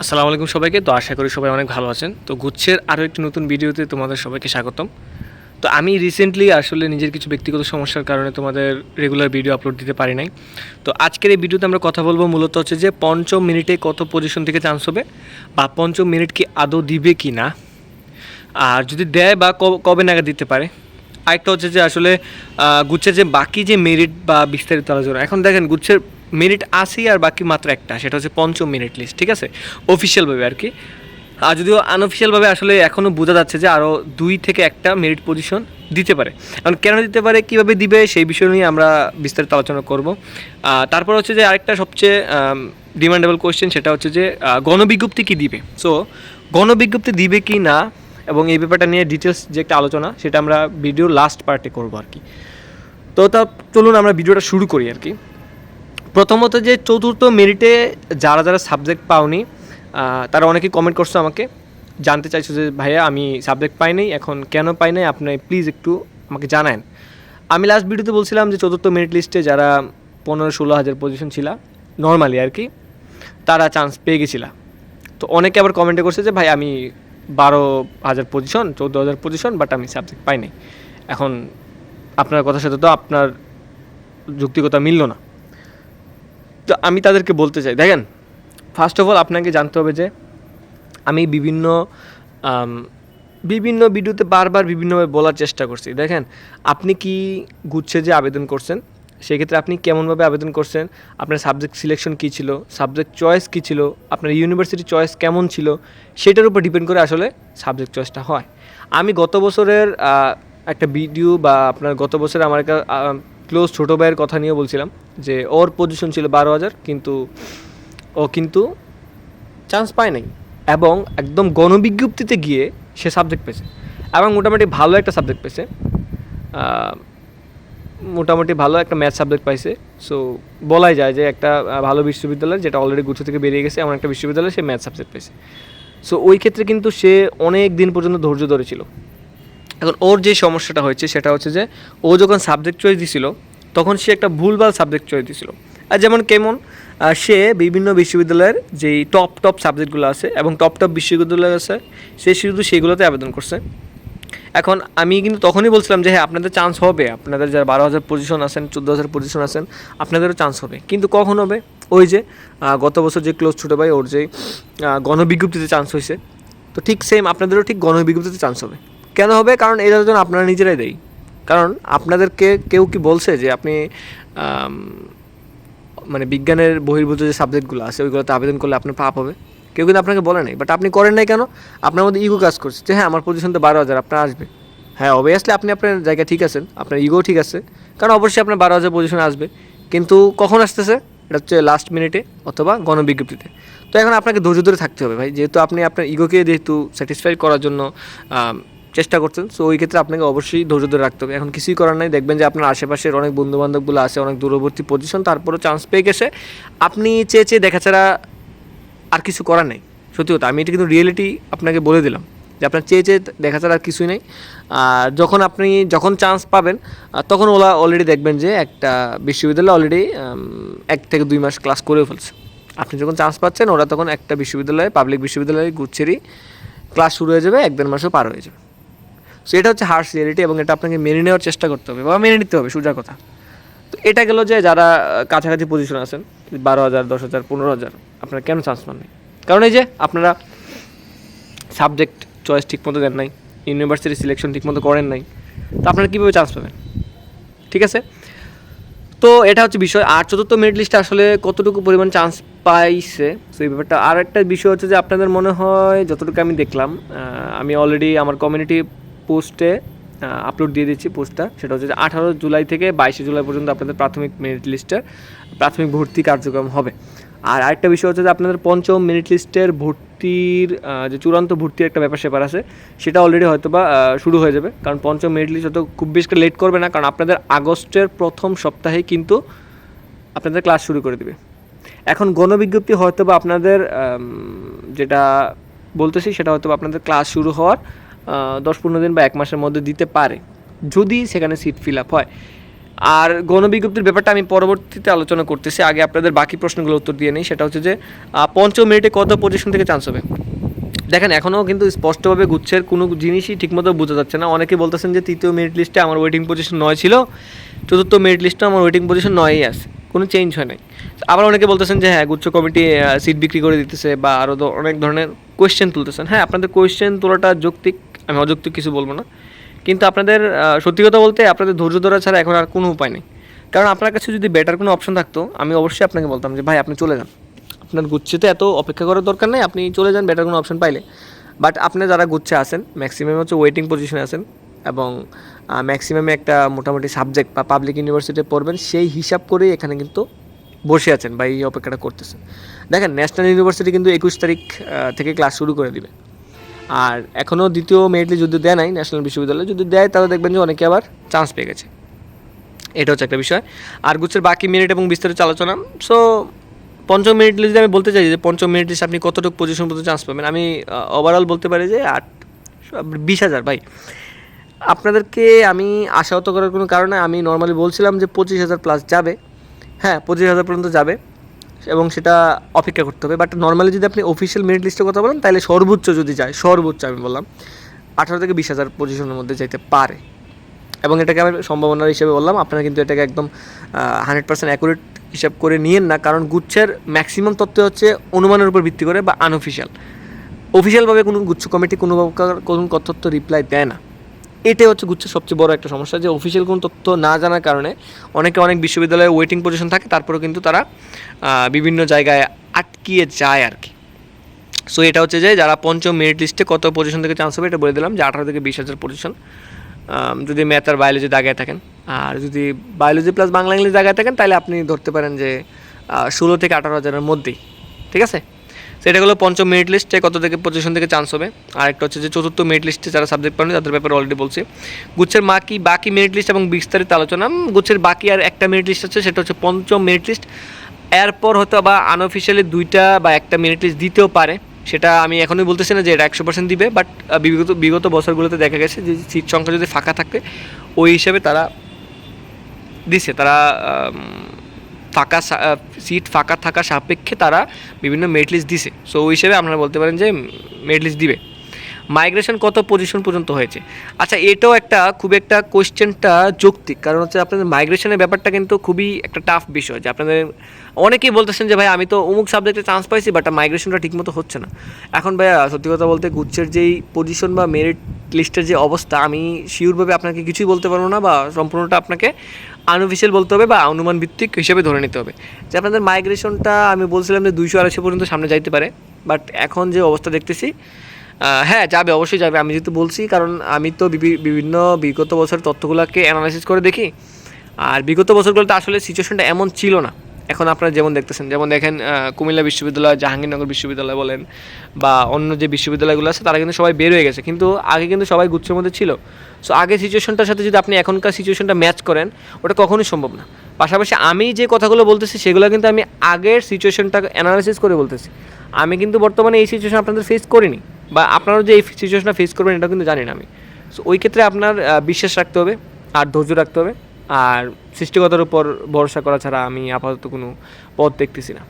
আসসালামু আলাইকুম সবাইকে। তো আশা করি সবাই অনেক ভালো আছেন। তো গুচ্ছের আরও একটি নতুন ভিডিওতে তোমাদের সবাইকে স্বাগতম। তো আমি রিসেন্টলি আসলে নিজের কিছু ব্যক্তিগত সমস্যার কারণে তোমাদের রেগুলার ভিডিও আপলোড দিতে পারি নাই। তো আজকের এই ভিডিওতে আমরা কথা বলব মূলত হচ্ছে যে পঞ্চম মিনিটে কত পজিশন থেকে চান্স হবে বা পঞ্চম মিনিট কি আদৌ দিবে কি না। আর যদি দেয় বা কবে নাগাদ দিতে পারে। আরেকটা হচ্ছে যে আসলে গুচ্ছের যে বাকি যে মেরিট বা বিস্তারিত আলোচনা, এখন দেখেন গুচ্ছের মেরিট আসি আর বাকি মাত্র একটা, সেটা হচ্ছে পঞ্চম মিনিট লিস্ট ঠিক আছে? অফিসিয়ালভাবে আর কি। আর যদিও আনঅফিসিয়ালভাবে আসলে এখনও বোঝা যাচ্ছে যে আরও দুই থেকে একটা মেরিট পজিশন দিতে পারে। কারণ কেন দিতে পারে, কীভাবে দিবে, সেই বিষয় নিয়ে আমরা বিস্তারিত আলোচনা করব। তারপর হচ্ছে যে আরেকটা সবচেয়ে ডিমান্ডেবল কোয়েশ্চেন সেটা হচ্ছে যে গণবিজ্ঞপ্তি কি দিবে? সো গণবিজ্ঞপ্তি দিবে কি না, এবং এই ব্যাপারটা নিয়ে ডিটেলস যে একটা আলোচনা, সেটা আমরা ভিডিও লাস্ট পার্টে করব আর কি। তো তা, চলুন আমরা ভিডিওটা শুরু করি আর কি। প্রথমত যে চতুর্থ মেরিটে যারা যারা সাবজেক্ট পাওনি তারা অনেকেই কমেন্ট করছ আমাকে। জানতে চাইছো যে, ভাইয়া, আমি সাবজেক্ট পাই নাই, এখন কেন পাই নাই? আপনি প্লিজ একটু আমাকে জানান আমি লাস্ট ভিডিওতে বলছিলাম যে, চতুর্থ মেরিট লিস্টে যারা পনেরো ষোলো হাজার পজিশন ছিল নর্মালি আর কি, তারা চান্স পেয়ে গেছিলা। তো অনেকে আবার কমেন্টে করছে যে, ভাই, আমি বারো হাজার পজিশন চৌদ্দ হাজার পজিশন বাট আমি সাবজেক্ট পাই নাই। এখন আপনার কথার সাথে তো আপনার যুক্তিকতা মিলল না। তো আমি তাদেরকে বলতে চাই, দেখেন ফার্স্ট অফ অল আপনাকে জানতে হবে যে আমি বিভিন্ন বিভিন্ন ভিডিওতে বারবার বিভিন্নভাবে বলার চেষ্টা করছি। দেখেন, আপনি কি গুচ্ছে যে আবেদন করছেন, সেক্ষেত্রে আপনি কেমনভাবে আবেদন করছেন, আপনার সাবজেক্ট সিলেকশন কী ছিল সাবজেক্ট চয়েস কী ছিল, আপনার ইউনিভার্সিটি চয়েস কেমন ছিল, সেটার উপর ডিপেন্ড করে আসলে সাবজেক্ট চয়েসটা হয়। আমি গত বছরের একটা ভিডিও বা আপনার গত বছরে আমার একটা ক্লোজ ছোটো ভাইয়ের কথা নিয়ে বলছিলাম যে ওর পজিশন ছিল বারো হাজার, কিন্তু ও কিন্তু চান্স পায় নাই এবং একদম গণবিজ্ঞপ্তিতে গিয়ে সে সাবজেক্ট পেয়েছে এবং মোটামুটি ভালো একটা সাবজেক্ট পেয়েছে। মোটামুটি ভালো একটা ম্যাথ সাবজেক্ট পাইছে। সো বলাই যায় যে একটা ভালো বিশ্ববিদ্যালয় যেটা অলরেডি গুচ্ছ থেকে বেরিয়ে গেছে, এমন একটা বিশ্ববিদ্যালয় সে ম্যাথ সাবজেক্ট পেয়েছে। সো ওই ক্ষেত্রে কিন্তু সে অনেক দিন পর্যন্ত ধৈর্য ধরেছিল। এখন ওর যে সমস্যাটা হয়েছে সেটা হচ্ছে যে ও যখন সাবজেক্ট চয়েস দিছিল, তখন সে একটা ভুলভাল সাবজেক্ট চয়েস দিছিল। আর যেমন কেমন সে বিভিন্ন বিশ্ববিদ্যালয়ের যেই টপ টপ সাবজেক্টগুলো আছে এবং টপ টপ বিশ্ববিদ্যালয় আছে, সে শুধু সেগুলোতে আবেদন করছে। এখন আমি কিন্তু তখনই বলছিলাম যে হ্যাঁ আপনাদের চান্স হবে। আপনাদের যারা বারো হাজার পজিশন আছেন, চোদ্দ হাজার পজিশন আছেন, আপনাদেরও চান্স হবে। কিন্তু কখন হবে? ওই যে গত বছর যে ক্লোজ ছোটো ভাই, ওর যে গণবিজ্ঞপ্তিতে চান্স হয়েছে। তো ঠিক সেম আপনাদেরও ঠিক গণবিজ্ঞপ্তিতে চান্স হবে। কেন হবে? কারণ এই জন্য আপনারা নিজেরাই দেয় কারণ আপনাদেরকে কেউ কি বলছে যে আপনি মানে বিজ্ঞানের বহির্ভূত যে সাবজেক্টগুলো আছে, ওইগুলোতে আবেদন করলে আপনার পাপ হবে? কেউ কিন্তু আপনাকে বলে নাই। বাট আপনি করেন নাই কেন? আপনার মধ্যে ইগো কাজ করছে যে হ্যাঁ আমার পজিশন তো বারো হাজার, আপনার আসবে। হ্যাঁ অবভিয়াসলি আপনি আপনার জায়গায় ঠিক আছেন, আপনার ইগো ঠিক আছে। কারণ অবশ্যই আপনার বারো হাজার পজিশন আসবে। কিন্তু কখন আসতেছে? এটা হচ্ছে লাস্ট মিনিটে অথবা গণবিজ্ঞপ্তিতে। তো এখন আপনাকে ধৈর্য ধরে থাকতে হবে ভাই। যেহেতু আপনি আপনার ইগোকে যেহেতু স্যাটিসফাই করার জন্য চেষ্টা করছেন সো ওই ক্ষেত্রে আপনাকে অবশ্যই ধৈর্য ধরে রাখতে হবে। এখন কিছুই করার নাই, দেখবেন যে আপনার আশেপাশের অনেক বন্ধু বান্ধবগুলো আছে, অনেক দূরবর্তী পজিশন তারপরেও চান্স পেয়ে গেছে। আপনি চেয়ে চেয়ে দেখা ছাড়া আর কিছু করার নেই, সত্যি কথা। আমি এটা কিন্তু রিয়েলিটি আপনাকে বলে দিলাম, যে আপনার চেয়ে চেয়ে দেখা ছাড়া আর কিছুই নেই। আর যখন আপনি যখন চান্স পাবেন তখন ওরা অলরেডি দেখবেন যে একটা বিশ্ববিদ্যালয় অলরেডি এক থেকে দুই মাস ক্লাস করে ফেলছে। আপনি যখন চান্স পাচ্ছেন, ওরা তখন একটা বিশ্ববিদ্যালয়ে পাবলিক বিশ্ববিদ্যালয়ে গুচ্ছেরই ক্লাস শুরু হয়ে যাবে, এক দেড় মাসও পার হয়ে যাবে। সো এটা হচ্ছে হার্স রিয়েলিটি এবং এটা আপনাকে মেনে নেওয়ার চেষ্টা করতে হবে বা মেনে নিতে হবে, সোজা কথা। তো এটা গেল যে যারা কাছাকাছি পজিশন আছেন, বারো হাজার, দশ হাজার, পনেরো হাজার, আপনারা কেন চান্স পান নাই? কারণ এই যে আপনারা সাবজেক্ট চয়েস ঠিকমতো দেন নাই ইউনিভার্সিটি সিলেকশন ঠিকমতো করেন নাই, তো আপনারা কীভাবে চান্স পাবেন? ঠিক আছে? তো এটা হচ্ছে বিষয়। আর চতুর্থ মেরিট লিস্টে আসলে কতটুকু পরিমাণ চান্স পাইছে তো এই ব্যাপারটা। আর একটা বিষয় হচ্ছে যে আপনাদের মনে হয়, যতটুকু আমি দেখলাম আমি অলরেডি আমার কমিউনিটি পোস্টে আপলোড দিয়ে দিচ্ছি পোস্টটা। সেটা হচ্ছে যে আঠারো জুলাই থেকে বাইশে জুলাই পর্যন্ত আপনাদের প্রাথমিক মেরিট লিস্টের প্রাথমিক ভর্তি কার্যক্রম হবে। আর আরেকটা বিষয় হচ্ছে যে আপনাদের পঞ্চম মেরিট লিস্টের ভর্তির যে চূড়ান্ত ভর্তির একটা ব্যাপার স্যাপার আছে, সেটা অলরেডি হয়তো বা শুরু হয়ে যাবে। কারণ পঞ্চম মেরিট লিস্ট হয়তো খুব বেশি লেট করবে না, কারণ আপনাদের আগস্টের প্রথম সপ্তাহে কিন্তু আপনাদের ক্লাস শুরু করে দেবে। এখন গণবিজ্ঞপ্তি হয়তো বা আপনাদের যেটা বলতেছি সেটা হয়তো আপনাদের ক্লাস শুরু হওয়ার দশ পনেরো দিন বা এক মাসের মধ্যে দিতে পারে, যদি সেখানে সিট ফিল আপ হয়। আর গণবিজ্ঞপ্তির ব্যাপারটা আমি পরবর্তীতে আলোচনা করতেছি, আগে আপনাদের বাকি প্রশ্নগুলো উত্তর দিয়ে নিই, সেটা হচ্ছে যে পঞ্চম মিনিটে কত পজিশন থেকে চান্স হবে? দেখেন, এখনও কিন্তু স্পষ্টভাবে গুচ্ছের কোনো জিনিসই ঠিকমতো বোঝা যাচ্ছে না। অনেকে বলতেছেন যে, তৃতীয় মেরিট লিস্টে আমার ওয়েটিং পজিশন নয় ছিল, চতুর্থ মেরিট লিস্টে আমার ওয়েটিং পজিশন নয়ই আছে, কোনো চেঞ্জ হয় নাই। আবার অনেকে বলতেছেন যে হ্যাঁ গুচ্ছ কমিটি সিট বিক্রি করে দিতেছে বা আরও অনেক ধরনের কোয়েশ্চেন তুলতেছেন। হ্যাঁ আপনাদের কোয়েশ্চেন তোলাটা যৌক্তিক আমি অযৌক্তিক কিছু বলব না। কিন্তু আপনাদের সত্যি কথা বলতে আপনাদের ধৈর্য ধরা ছাড়া এখন আর কোনো উপায় নেই। কারণ আপনার কাছে যদি বেটার কোনো অপশন থাকতো, আমি অবশ্যই আপনাকে বলতাম যে, ভাই, আপনি চলে যান। আপনার গুচ্ছেতে এত অপেক্ষা করার দরকার নেই, আপনি চলে যান বেটার কোনো অপশন পাইলে। বাট আপনি যারা গুচ্ছে আছেন ম্যাক্সিমাম হচ্ছে ওয়েটিং পজিশনে আছেন এবং ম্যাক্সিমামে একটা মোটামুটি সাবজেক্ট বা পাবলিক ইউনিভার্সিটিতে পড়বেন, সেই হিসাব করেই এখানে কিন্তু বসে আছেন বা এই অপেক্ষাটা করতেছেন। দেখেন ন্যাশনাল ইউনিভার্সিটি কিন্তু একুশ তারিখ থেকে ক্লাস শুরু করে দিবে। আর এখনও দ্বিতীয় মেরিটলি যদি দেয় নাই, ন্যাশনাল বিশ্ববিদ্যালয়ে যদি দেয়, তাহলে দেখবেন যে অনেকে আবার চান্স পেয়ে গেছে। এটা হচ্ছে একটা বিষয়। আর গুচ্ছের বাকি মেরিট এবং বিস্তারিত আলোচনা সো পঞ্চম মেরিট লিস্টে আমি বলতে চাই যে পঞ্চম মেরিট লিস্টে আপনি কতটুকু পজিশন পর্যন্ত চান্স পাবেন, আমি ওভারঅল বলতে পারি যে আট বিশ হাজার, ভাই। আপনাদেরকে আমি আশাহত করার কোনো কারণে আমি নর্মালি বলছিলাম যে পঁচিশ হাজার প্লাস যাবে। হ্যাঁ পঁচিশ হাজার পর্যন্ত যাবে। এবং সেটা অপেক্ষা করতে হবে। বাট নর্মালি যদি আপনি অফিসিয়াল মেরিট লিস্টের কথা বলেন, তাহলে সর্বোচ্চ যদি যায়, সর্বোচ্চ আমি বললাম আঠারো থেকে বিশ হাজার পজিশনের মধ্যে যেতে পারে। এবং এটাকে আমি সম্ভাবনার হিসেবে বললাম, আপনারা কিন্তু এটাকে একদম হান্ড্রেড পার্সেন্ট অ্যাকুরেট হিসাব করে নিয়েন না, কারণ গুচ্ছের ম্যাক্সিমাম তথ্য হচ্ছে অনুমানের উপর ভিত্তি করে বা আনঅফিসিয়াল অফিসিয়ালভাবে কোনো গুচ্ছ কমিটি কোনো কোনো তথ্য রিপ্লাই দেয় না। এটাই হচ্ছে গুচ্ছের সবচেয়ে বড় একটা সমস্যা, যে অফিসিয়াল কোনো তথ্য না জানার কারণে অনেকে অনেক বিশ্ববিদ্যালয়ে ওয়েটিং পজিশন থাকে, তারপরেও কিন্তু তারা বিভিন্ন জায়গায় আটকিয়ে যায় আর কি সো এটা হচ্ছে যে যারা পঞ্চম মেরিট লিস্টে কত পজিশন থেকে চান্স হবে, এটা বলে দিলাম যে আঠারো থেকে বিশ হাজার পজিশন যদি ম্যাথ আর বায়োলজি দাগায় থাকেন, আর যদি বায়োলজি প্লাস বাংলা ইংলিশ দাগায় থাকেন, তাহলে আপনি ধরতে পারেন যে ষোলো থেকে আঠারো হাজারের মধ্যেই, ঠিক আছে? সেটা হলো পঞ্চম মেরিট লিস্টে কত থেকে পজিশন থেকে চান্স হবে। আর একটা হচ্ছে যে চতুর্থ মেরিট লিস্টে যারা সাবজেক্ট পারেন, তাদের ব্যাপারে অলরেডি বলছি। গুচ্ছের বাকি বাকি মেরিট লিস্ট এবং বিস্তারিত আলোচনা। গুচ্ছের বাকি আর একটা মেরিট লিস্ট আছে, সেটা হচ্ছে পঞ্চম মেরিট লিস্ট এরপর হয়তো বা আনঅফিসিয়ালি দুইটা বা একটা মেরিট লিস্ট দিতেও পারে। সেটা আমি এখনই বলতেছি না যে এটা একশো পার্সেন্ট দিবে বাট বিগত বিগত বছরগুলোতে দেখা গেছে যে সিট সংখ্যা যদি ফাঁকা থাকে, ওই হিসাবে তারা দিছে, তারা ফাঁকা সিট ফাঁকা থাকা সাপেক্ষে তারা বিভিন্ন মেরিট লিস্ট দিছে। সো ওই হিসেবে আপনারা বলতে পারেন যে মেরিট লিস্ট দিবে। মাইগ্রেশন কত পজিশন পর্যন্ত হয়েছে? আচ্ছা এটাও একটা খুব একটা কোয়েশ্চেনটা যৌক্তিক, কারণ হচ্ছে আপনাদের মাইগ্রেশনের ব্যাপারটা কিন্তু খুবই একটা টাফ বিষয় যে আপনাদের অনেকেই বলতেছেন যে, ভাই, আমি তো অমুক সাবজেক্টে চান্স পাইছি বাট মাইগ্রেশনটা ঠিকমতো হচ্ছে না। এখন ভাইয়া, সত্যি কথা বলতে গুচ্ছের যেই পজিশন বা মেরিট লিস্টের যে অবস্থা, আমি শিওরভাবে আপনাকে কিছুই বলতে পারব না বা সম্পূর্ণটা আপনাকে আনঅফিসিয়াল বলতে হবে বা অনুমান ভিত্তিক হিসেবে ধরে নিতে হবে। যে আপনাদের মাইগ্রেশনটা আমি বলছিলাম যে দুইশো আড়াইশো পর্যন্ত সামনে যাইতে পারে বাট এখন যে অবস্থা দেখতেছি হ্যাঁ যাবে, অবশ্যই যাবে। আমি যেহেতু বলছি, কারণ আমি তো বিভিন্ন বিগত বছরের তথ্যগুলোকে অ্যানালাইসিস করে দেখি। আর বিগত বছরগুলোতে আসলে সিচুয়েশনটা এমন ছিল না। এখন আপনারা যেমন দেখতেছেন, যেমন দেখেন কুমিল্লা বিশ্ববিদ্যালয়, জাহাঙ্গীরনগর বিশ্ববিদ্যালয় বলেন, বা অন্য যে বিশ্ববিদ্যালয়গুলো আছে, তারা কিন্তু সবাই বের হয়ে গেছে। কিন্তু আগে কিন্তু সবাই গুচ্ছের মধ্যে ছিল। সো আগে সিচুয়েশনটার সাথে যদি আপনি এখনকার সিচুয়েশনটা ম্যাচ করেন, ওটা কখনোই সম্ভব না। পাশাপাশি আমি যে কথাগুলো বলতেছি, সেগুলো কিন্তু আমি আগের সিচুয়েশনটা অ্যানালাইসিস করে বলতেছি। আমি কিন্তু বর্তমানে এই সিচুয়েশন আপনাদের ফেস করিনি। বা আপনারাও যে এই সিচুয়েশনটা ফেস করবেন এটা কিন্তু জানি না আমি। সো ওই ক্ষেত্রে আপনার বিশ্বাস রাখতে হবে, আর ধৈর্য রাখতে হবে, আর সৃষ্টিকতার উপর ভরসা করা ছাড়া আমি আপাতত কোনো পথ দেখতেছি না।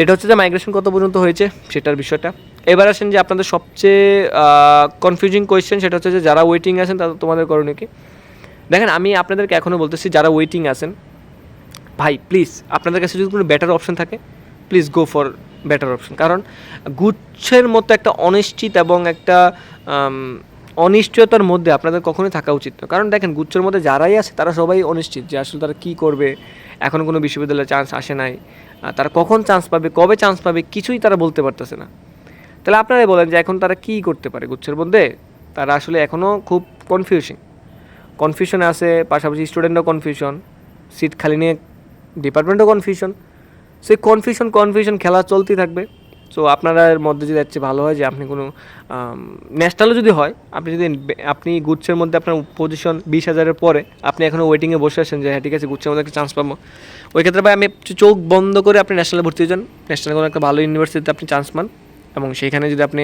এটা হচ্ছে যে মাইগ্রেশন কত পর্যন্ত হয়েছে, সেটার বিষয়টা। এবার আসেন যে আপনাদের সবচেয়ে কনফিউজিং কোয়েশ্চেন সেটা হচ্ছে যে যারা ওয়েটিং আছেন তাদের তোমাদের করণীয় কি? দেখেন, আমি আপনাদেরকে এখনও বলতেছি, যারা ওয়েটিং আছেন, ভাই প্লিজ আপনাদের কাছে যদি কোনো বেটার অপশন থাকে please go for better option কারণ গুচ্ছের মতো একটা অনিশ্চিত এবং একটা অনিশ্চয়তার মধ্যে আপনাদের কখনোই থাকা উচিত না কারণ দেখেন, গুচ্ছের মধ্যে যারাই আছে, তারা সবাই অনিশ্চিত যে আসলে তারা কী করবে এখনও কোনো বিশ্ববিদ্যালয়ে চান্স আসে নাই তারা কখন চান্স পাবে, কবে চান্স পাবে, কিছুই তারা বলতে পারতেছে না। তাহলে আপনারাই বলেন যে এখন তারা কী করতে পারে গুচ্ছের মধ্যে? তারা আসলে এখনও খুব কনফিউশন কনফিউশনে আছে, পাশাপাশি স্টুডেন্টও কনফিউশন সিট খালি নিয়ে ডিপার্টমেন্টও কনফিউশন সেই কনফিউশন কনফিউশন খেলা চলতেই থাকবে। সো আপনার মধ্যে যদি যাচ্ছে ভালো হয় যে আপনি কোনো ন্যাশনালও যদি হয়, আপনি যদি আপনি গুচ্ছের মধ্যে আপনার পজিশন বিশ হাজারের পরে আপনি এখনও ওয়েটিংয়ে বসে আছেন যে হ্যাঁ ঠিক আছে, গুচ্ছের মধ্যে একটা চান্স পাবো। ওই ক্ষেত্রে ভাই, আমি চোখ বন্ধ করে আপনি ন্যাশনালে ভর্তি হয়ে যান। ন্যাশনাল কোনো একটা ভালো ইউনিভার্সিটিতে আপনি চান্স পান। এবং সেখানে যদি আপনি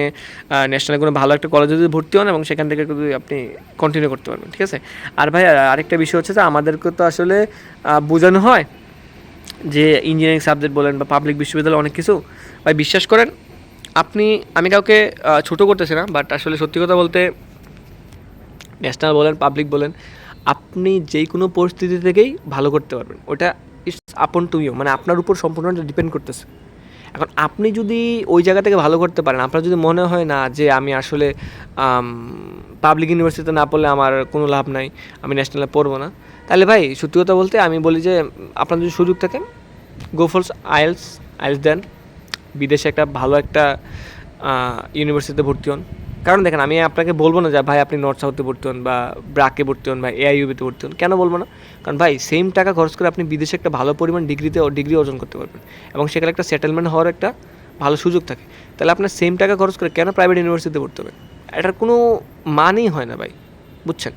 ন্যাশনালে কোনো ভালো একটা কলেজে যদি ভর্তি হন এবং সেখান থেকে যদি আপনি কন্টিনিউ করতে পারবেন, ঠিক আছে? আর ভাই আরেকটা বিষয় হচ্ছে যে, আমাদেরকে তো আসলে বোঝানো হয় যে ইঞ্জিনিয়ারিং সাবজেক্ট বলেন বা পাবলিক বিশ্ববিদ্যালয় অনেক কিছু, ভাই বিশ্বাস করেন, আপনি, আমি কাউকে ছোটো করতেছি না বাট আসলে সত্যি কথা বলতে ন্যাশনাল বলেন পাবলিক বলেন, আপনি যেই কোনো পরিস্থিতি থেকেই ভালো করতে পারবেন। ওটা ইটস আপন টু ইউ মানে আপনার উপর সম্পূর্ণ ডিপেন্ড করতেছে। এখন আপনি যদি ওই জায়গা থেকে ভালো করতে পারেন, আপনার যদি মনে হয় না যে আমি আসলে পাবলিক ইউনিভার্সিটিতে না পড়লে আমার কোনো লাভ নাই, আমি ন্যাশনালে পড়ব না তাহলে ভাই, সত্যি কথা বলতে আমি বলি যে, আপনার যদি সুযোগ থাকে গো ফর আইএলস দেন। বিদেশে একটা ভালো একটা ইউনিভার্সিটিতে ভর্তি হন। কারণ দেখেন, আমি আপনাকে বলব না যে, ভাই, আপনি নর্থ সাউথে ভর্তি হন বা ব্রাকে ভর্তি হন বা এআইইউবিতে ভর্তি হন। কেন বলব না? কারণ ভাই সেম টাকা খরচ করে আপনি বিদেশে একটা ভালো পরিমাণ ডিগ্রিতে ডিগ্রি অর্জন করতে পারবেন। এবং সেখানে একটা সেটেলমেন্ট হওয়ার একটা ভালো সুযোগ থাকে। তাহলে আপনার সেম টাকা খরচ করে কেন প্রাইভেট ইউনিভার্সিটিতে ভর্তি হবে এটার কোনো মানেই হয় না ভাই, বুঝছেন?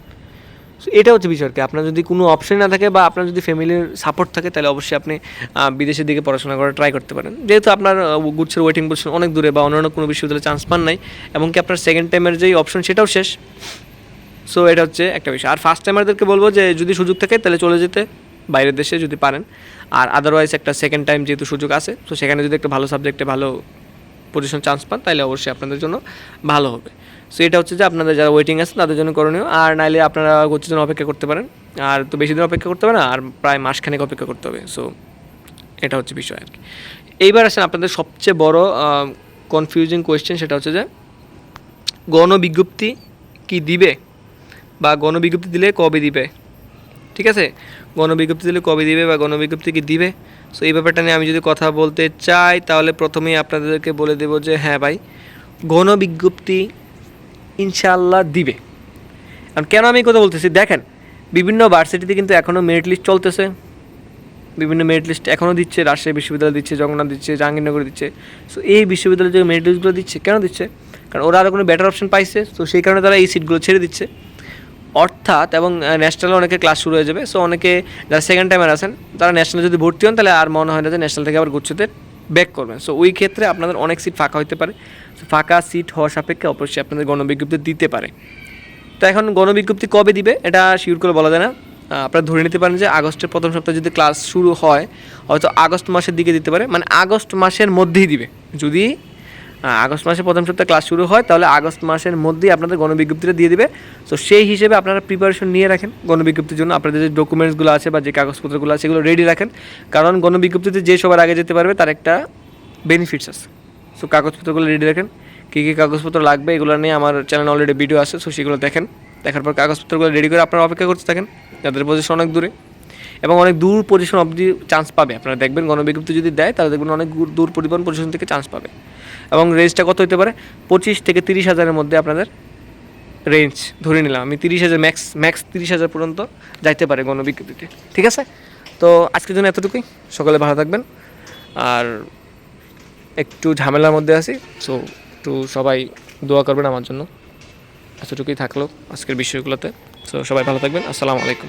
এটা হচ্ছে বিষয় কি আপনার যদি কোনো অপশন না থাকে বা আপনার যদি ফ্যামিলির সাপোর্ট থাকে, তাহলে অবশ্যই আপনি বিদেশের দিকে পড়াশোনা করার ট্রাই করতে পারেন। যেহেতু আপনার গুচ্ছের ওয়েটিং পজিশন অনেক দূরে বা অন্যান্য কোনো বিশ্ববিদ্যালয়ে চান্স পান নাই এবং কি আপনার সেকেন্ড টাইমের যেই অপশন সেটাও শেষ। সো এটা হচ্ছে একটা বিষয়। আর ফার্স্ট টাইমারদেরকে বলব যে, যদি সুযোগ থাকে, তাহলে চলে যেতে বাইরের দেশে যদি পারেন। আর আদারওয়াইজ একটা সেকেন্ড টাইম যেহেতু সুযোগ আছে, তো সেখানে যদি একটা ভালো সাবজেক্টে ভালো পজিশন চান্স পান, তাহলে অবশ্যই আপনাদের জন্য ভালো হবে। সো এটা হচ্ছে যে আপনাদের যারা ওয়েটিং আছে, তাদের জন্য করণীয়। আর নাইলে আপনারা গোচ্ছের জন্য অপেক্ষা করতে পারেন। আর তো বেশি দিন অপেক্ষা করতে হবে না, আর প্রায় মাসখানেক অপেক্ষা করতে হবে। সো এটা হচ্ছে বিষয় আর কি। এইবার আসেন আপনাদের সবচেয়ে বড় কনফিউজিং কোয়েশ্চেন সেটা হচ্ছে যে, গণবিজ্ঞপ্তি কি দিবে বা গণবিজ্ঞপ্তি দিলে কবে দিবে? ঠিক আছে? গণবিজ্ঞপ্তি দিলে কবে দিবে বা গণবিজ্ঞপ্তি কি দিবে? সো এই ব্যাপারটা নিয়ে আমি যদি কথা বলতে চাই, তাহলে প্রথমেই আপনাদেরকে বলে দেবো যে হ্যাঁ ভাই, গণবিজ্ঞপ্তি ইনশাল্লাহ দিবে। কারণ কেন আমি কথা বলতেছি? দেখেন, বিভিন্ন ভার্সিটিতে কিন্তু এখনও মেরিট লিস্ট চলতেছে। বিভিন্ন মেরিট লিস্ট এখনও দিচ্ছে, রাজশাহী বিশ্ববিদ্যালয় দিচ্ছে, জগন্নাথ দিচ্ছে, জাহাঙ্গীরনগর দিচ্ছে। সো এই বিশ্ববিদ্যালয়ে যে মেরিট লিস্টগুলো দিচ্ছে, কেন দিচ্ছে? কারণ ওরা আরও কোনো বেটার অপশন পাইছে। তো সেই কারণে তারা এই সিটগুলো ছেড়ে দিচ্ছে। অর্থাৎ, এবং ন্যাশনালে অনেকে ক্লাস শুরু হয়ে যাবে। সো অনেকে যারা সেকেন্ড টাইমের আছেন, তারা ন্যাশনালে যদি ভর্তি হন, তাহলে আর মনে হয় না যে ন্যাশনাল থেকে আবার গুচ্ছতে ব্যাক করবেন। সো ওই ক্ষেত্রে আপনাদের অনেক সিট ফাঁকা হতে পারে। ফাঁকা সিট হওয়া সাপেক্ষে অবশ্যই আপনাদের গণবিজ্ঞপ্তি দিতে পারে। তো এখন গণবিজ্ঞপ্তি কবে দিবে, এটা শিওর করে বলা যায় না। আপনারা ধরে নিতে পারেন যে আগস্টের প্রথম সপ্তাহে যদি ক্লাস শুরু হয়, হয়তো আগস্ট মাসের দিকে দিতে পারে। মানে আগস্ট মাসের মধ্যেই দিবে। যদি আগস্ট মাসের প্রথম সপ্তাহে ক্লাস শুরু হয়, তাহলে আগস্ট মাসের মধ্যেই আপনাদের গণবিজ্ঞপ্তিটা দিয়ে দিবে। তো সেই হিসেবে আপনারা প্রিপারেশন নিয়ে রাখেন গণবিজ্ঞপ্তির জন্য। আপনাদের যে ডকুমেন্টসগুলো আছে বা যে কাগজপত্রগুলো আছে, সেগুলো রেডি রাখেন। কারণ গণবিজ্ঞপ্তিতে যে সবার আগে যেতে পারবে, তার একটা বেনিফিটস আছে। সো কাগজপত্রগুলো রেডি রাখেন কী কী কাগজপত্র লাগবে, এগুলো নিয়ে আমার চ্যানেল অলরেডি ভিডিও আছে সো সেগুলো দেখেন। দেখার পর কাগজপত্রগুলো রেডি করে আপনারা অপেক্ষা করতে থাকেন। যাদের পজিশন অনেক দূরে। এবং অনেক দূর পজিশন অবধি চান্স পাবে। আপনারা দেখবেন গণবিজ্ঞপ্তি যদি দেয়, তাহলে দেখবেন অনেক দূর- পরিবহন পজিশন থেকে চান্স পাবে। এবং রেঞ্জটা কত হতে পারে? পঁচিশ থেকে তিরিশ হাজারের মধ্যে আপনাদের রেঞ্জ ধরে নিলাম। আমি তিরিশ হাজার ম্যাক্স ম্যাক্স তিরিশ হাজার পর্যন্ত যাইতে পারে গণবিজ্ঞপ্তিতে। ঠিক আছে? তো আজকের জন্য এতটুকুই। সকালে ভালো থাকবেন। আর একটু ঝামেলার মধ্যে আছি সো একটু সবাই দোয়া করবেন আমার জন্য। এতটুকুই থাকল আজকের বিষয়গুলোতে সো সবাই ভালো থাকবেন, আসসালামু আলাইকুম।